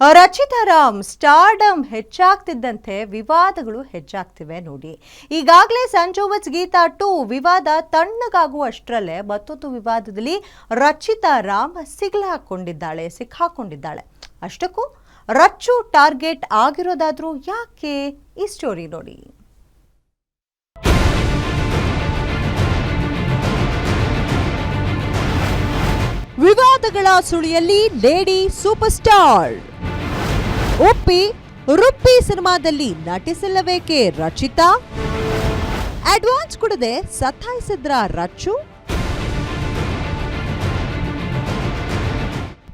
Rachita Ram stardom ಹೆಚ್ಚಾಗ್ತಿದ್ದಂತೆ ವಿವಾದಗಳು ಹೆಚ್ಚಾಗ್ತಿವೆ ನೋಡಿ. ಈಗಾಗಲೇ ಸಂಜೋವತ್ಸ್ ಗೀತಾ ಟು ವಿವಾದ ತಣ್ಣಗಾಗುವಷ್ಟರಲ್ಲೇ ಮತ್ತೊಂದು ವಿವಾದದಲ್ಲಿ ರಚಿತಾ ರಾಮ್ ಸಿಗ್ಲಾಕೊಂಡಿದ್ದಾಳೆ, ಸಿಕ್ಕಾಕೊಂಡಿದ್ದಾಳೆ. ಅಷ್ಟಕ್ಕೂ ರಚ್ಚು ಟಾರ್ಗೆಟ್ ಆಗಿರೋದಾದ್ರೂ ಯಾಕೆ ಈ ಸ್ಟೋರಿ ನೋಡಿ. ವಿವಾದಗಳ ಸುಳಿಯಲ್ಲಿ ಲೇಡಿ ಸೂಪರ್ ಸ್ಟಾರ್. ಒಪ್ಪಿ ರುಪ್ಪಿ ಸಿನಿಮಾದಲ್ಲಿ ನಟಿಸಲ್ಲಬೇಕೆ ರಚಿತಾ? ಅಡ್ವಾನ್ಸ್ ಕೊಡದೆ ಸತಾಯಿಸಿದ್ರ ರಚ್ಚು?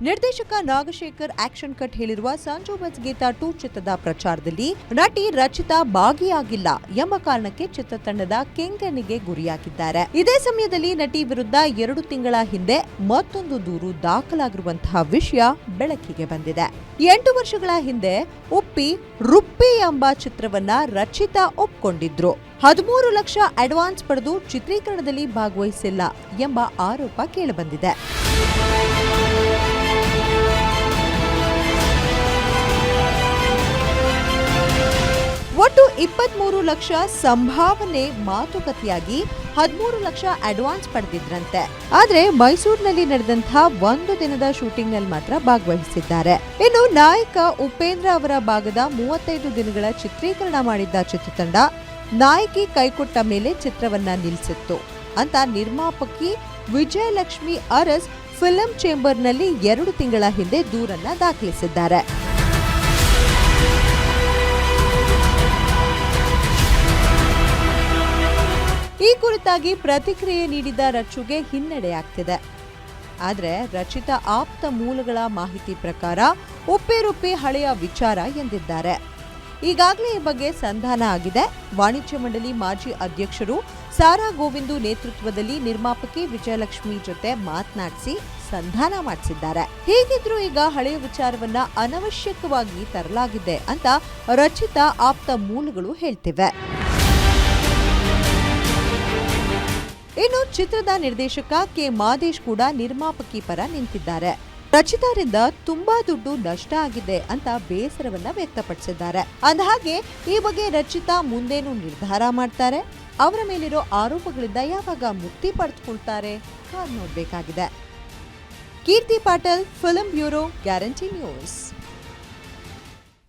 ನಿರ್ದೇಶಕ ನಾಗಶೇಖರ್ ಆಕ್ಷನ್ ಕಟ್ ಹೇಳಿರುವ ಸಂಜೋಬಸ್ ಗೀತಾ ಟೂ ಚಿತ್ರದ ಪ್ರಚಾರದಲ್ಲಿ ನಟಿ ರಚಿತಾ ಭಾಗಿಯಾಗಿಲ್ಲ ಎಂಬ ಕಾರಣಕ್ಕೆ ಚಿತ್ರತಂಡದ ಕೆಂಗನಿಗೆ ಗುರಿಯಾಗಿದ್ದಾರೆ. ಇದೇ ಸಮಯದಲ್ಲಿ ನಟಿ ವಿರುದ್ಧ ಎರಡು ತಿಂಗಳ ಹಿಂದೆ ಮತ್ತೊಂದು ದೂರು ದಾಖಲಾಗಿರುವಂತಹ ವಿಷಯ ಬೆಳಕಿಗೆ ಬಂದಿದೆ. ಎಂಟು ವರ್ಷಗಳ ಹಿಂದೆ ಉಪ್ಪಿ ರುಪ್ಪಿ ಎಂಬ ಚಿತ್ರವನ್ನ ರಚಿತಾ ಒಪ್ಪಿಕೊಂಡಿದ್ರು ಹದಿಮೂರು ಲಕ್ಷ ಅಡ್ವಾನ್ಸ್ ಪಡೆದು ಚಿತ್ರೀಕರಣದಲ್ಲಿ ಭಾಗವಹಿಸಿಲ್ಲ ಎಂಬ ಆರೋಪ ಕೇಳಿಬಂದಿದೆ ಒಟ್ಟು ಇಪ್ಪತ್ಮೂರು ಲಕ್ಷ ಸಂಭಾವನೆ ಮಾತುಕತೆಯಾಗಿ ಹದಿಮೂರು ಲಕ್ಷ ಅಡ್ವಾನ್ಸ್ ಪಡೆದಿದ್ರಂತೆ. ಆದ್ರೆ ಮೈಸೂರಿನಲ್ಲಿ ನಡೆದಂತಹ ಒಂದು ದಿನದ ಶೂಟಿಂಗ್ನಲ್ಲಿ ಮಾತ್ರ ಭಾಗವಹಿಸಿದ್ದಾರೆ. ಇನ್ನು ನಾಯಕ ಉಪೇಂದ್ರ ಅವರ ಭಾಗದ ಮೂವತ್ತೈದು ದಿನಗಳ ಚಿತ್ರೀಕರಣ ಮಾಡಿದ್ದ ಚಿತ್ರತಂಡ ನಾಯಕಿ ಕೈಕೊಟ್ಟ ಮೇಲೆ ಚಿತ್ರವನ್ನ ನಿಲ್ಲಿಸಿತ್ತು. ಅಂತ ನಿರ್ಮಾಪಕಿ ವಿಜಯಲಕ್ಷ್ಮಿ ಅರಸ್ ಫಿಲಂ ಚೇಂಬರ್ನಲ್ಲಿ ಎರಡು ತಿಂಗಳ ಹಿಂದೆ ದೂರನ್ನ ದಾಖಲಿಸಿದ್ದಾರೆ. ಈ ಕುರಿತಾಗಿ ಪ್ರತಿಕ್ರಿಯೆ ನೀಡಿದ ರಚ್ಚುಗೆ ಹಿನ್ನಡೆಯಾಗ್ತಿದೆ. ಆದರೆ ರಚಿತ ಆಪ್ತ ಮೂಲಗಳ ಮಾಹಿತಿ ಪ್ರಕಾರ ಉಪ್ಪೇರುಪ್ಪಿ ಹಳೆಯ ವಿಚಾರ ಎಂದಿದ್ದಾರೆ. ಈಗಾಗಲೇ ಈ ಬಗ್ಗೆ ಸಂಧಾನ ಆಗಿದೆ. ವಾಣಿಜ್ಯ ಮಂಡಳಿ ಮಾಜಿ ಅಧ್ಯಕ್ಷರು ಸಾರಾ ಗೋವಿಂದು ನೇತೃತ್ವದಲ್ಲಿ ನಿರ್ಮಾಪಕಿ ವಿಜಯಲಕ್ಷ್ಮಿ ಜೊತೆ ಮಾತನಾಡಿಸಿ ಸಂಧಾನ ಮಾಡಿಸಿದ್ದಾರೆ. ಹೀಗಿದ್ರೂ ಈಗ ಹಳೆಯ ವಿಚಾರವನ್ನ ಅನವಶ್ಯಕವಾಗಿ ತರಲಾಗಿದೆ ಅಂತ ರಚಿತ ಆಪ್ತ ಮೂಲಗಳು ಹೇಳ್ತಿವೆ. ಚಿತ್ರದ ನಿರ್ದೇಶಕ ಕೆ ಮಾದೇಶ್ ಕೂಡ ನಿರ್ಮಾಪಕಿ ಪರ ನಿಂತಿದ್ದಾರೆ. ರಚಿತಾರಿಂದ ತುಂಬಾ ದುಡ್ಡು ನಷ್ಟ ಆಗಿದೆ ಅಂತ ಬೇಸರವನ್ನ ವ್ಯಕ್ತಪಡಿಸಿದ್ದಾರೆ. ಅಂದಹಾಗೆ, ಈ ಬಗ್ಗೆ ರಚಿತಾ ಮುಂದೇನು ನಿರ್ಧಾರ ಮಾಡ್ತಾರೆ? ಅವರ ಮೇಲಿರೋ ಆರೋಪಗಳಿಂದ ಯಾವಾಗ ಮುಕ್ತಿ ಪಡೆದುಕೊಳ್ತಾರೆ? ಕಾದ್ ನೋಡಬೇಕಾಗಿದೆ. Keerthi Patil, film bureau, guarantee news.